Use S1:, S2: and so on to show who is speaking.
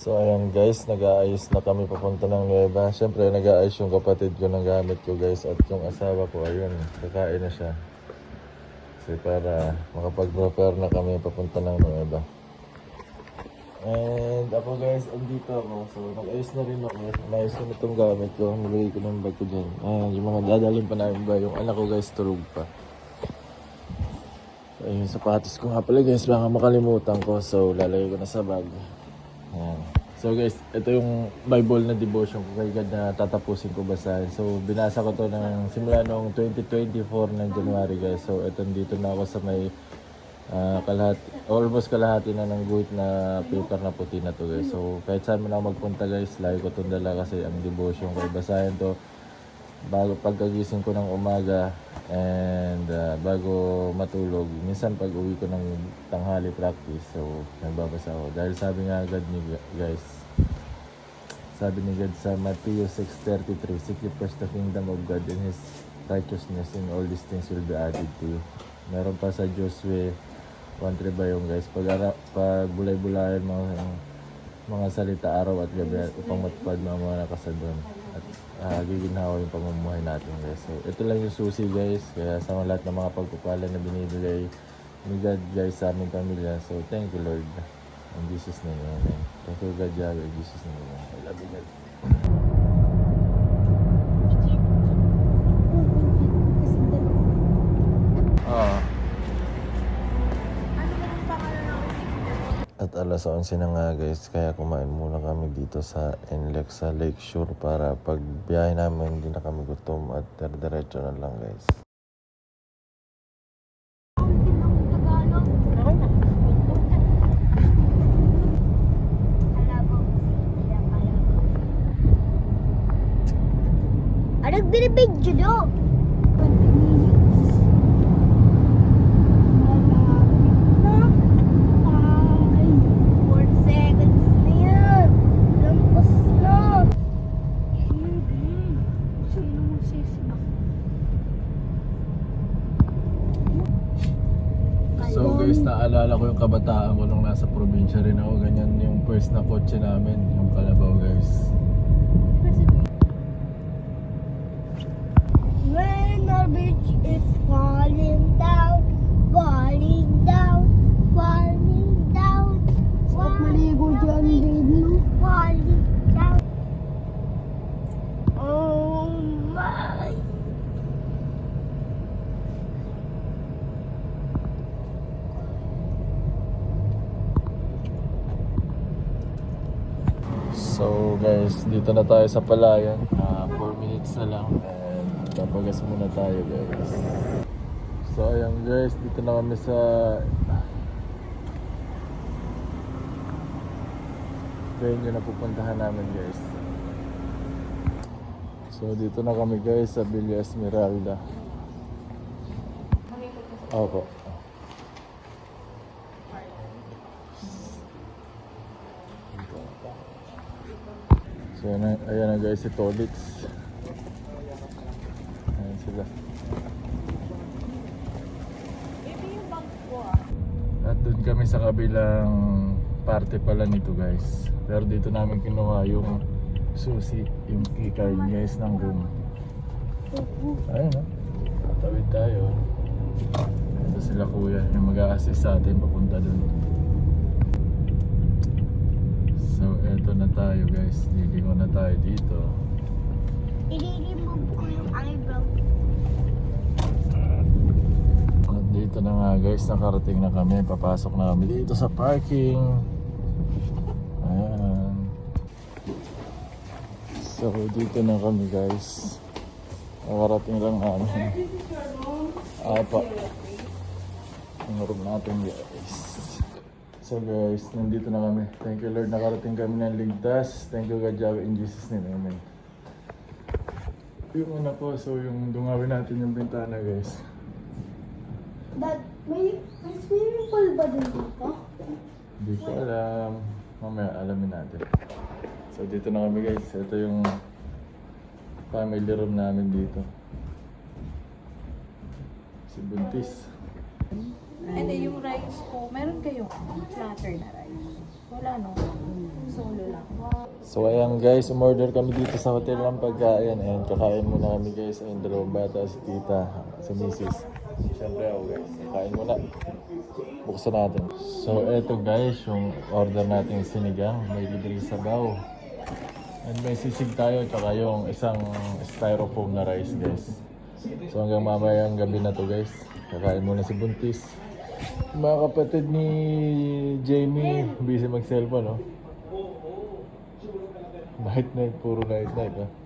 S1: So ayan guys, nag-aayos na kami papunta ng Nueva. Siyempre nag-aayos yung kapatid ko ng gamit ko guys at yung asawa ko ayun, kakain na siya. Kasi para makapag-prepare na kami papunta ng Nueva. And ako guys, andito ako. So nag-ayos na rin ako. Nayos ko na itong gamit ko. Nilagay ko ng bag ko dyan. Ayan, yung mga dadalhin pa namin ba. Yung anak ko guys, tulog pa. So, yung sapatos ko nga pala guys, baka makalimutan ko. So lalagay ko na sa bag. Ayan. So guys, ito yung Bible na devotion ko kay God na tatapusin ko basahin. So binasa ko to ng simula noong 2024 ng January guys. So ito dito na ako sa may ah, kalahat, almost kalahati na ng guhit na paper na puti na to guys. So kahit saan man ako magpunta guys, lagi ko itong dala kasi ang devotion ko. Basahin to bago pagkagising ko ng umaga and ah, bago matulog. Minsan pag uwi ko ng tanghali practice, so nagbabasa ako. Dahil sabi nga agad ni guys, sabi ni God sa Matthew 6.33, Seek ye first the kingdom of God and His righteousness and all these things will be added to you. Meron pa sa Josue 1.3 ba yung guys, pag, ara- pag bulay-bulayan mga mga salita araw at gabi upang matupad mga mga nakasadon at uh, giginhawa yung pamumuhay natin guys. So ito lang yung susi guys, kaya sa lahat ng mga pagpupala na binibigay ni God guys sa aming pamilya. So thank you Lord. In Jesus name, Amen. Thank you God, Yahweh. In Jesus name. I love you God. Ah. At alas 11 na nga guys, kaya kumain muna kami dito sa NLEX sa Lakeshore para pag biyahe namin hindi na kami gutom at diretso na lang guys.
S2: Ah, nagbibidyo do. Four seconds na yan. Lampas na. Sino mo sisina?
S1: So guys, naalala ko yung kabataan ko nung nasa probinsya rin ako. Ganyan yung first na kotse namin, yung Kalabaw guys.
S2: When our beach is falling down, falling down, falling down. Stop maligo dyan, baby. Falling down. Oh my.
S1: So guys, dito na tayo sa Palayan. 4 minutes na lang. And papagas muna tayo guys. So ayan guys, dito na kami sa venue na pupuntahan namin guys. So dito na kami guys sa Villa Esmeralda. Opo. So ayan na, ayan na guys si Tolits. Ayan sila. At doon kami sa kabilang parte pala nito guys. Pero dito namin kinuha yung susi, yung key card guys ng room. Ayun o. Tawid tayo. Ito sila kuya, yung mag-a-assist sa atin papunta doon. So eto na tayo guys, lilingo na tayo dito.
S2: I-remove ko yung eyebrow.
S1: At dito na nga guys, nakarating na kami. Papasok na kami dito sa parking. Ayan. So dito na kami guys. Nakarating lang namin. Apa. Ang room natin guys. So guys, nandito na kami. Thank you Lord, nakarating kami ng ligtas. Thank you God, Yahweh, in Jesus name. Amen. Yung una po, so yung dungawin natin yung bintana guys.
S2: Dad, may, may swimming pool ba dun dito?
S1: Hindi ko alam. Mamaya alamin natin. So dito na kami guys. Ito yung family room namin dito. Si Buntis.
S3: Hindi, yung rice po, meron kayong platter na rice. Wala no? Solo lang.
S1: So ayan guys, umorder kami dito sa hotel ng pagkain and kakain muna kami guys ayun dalawang bata si tita, si misis. Siyempre ako guys, kain muna. Buksan natin. So eto guys, yung order natin sinigang, may libre sabaw. And may sisig tayo, tsaka yung isang styrofoam na rice guys. So hanggang mamayang gabi na to guys, kakain muna si Buntis. Mga kapatid ni Jamie, busy mag-cellphone no? Night night, puro night night ha.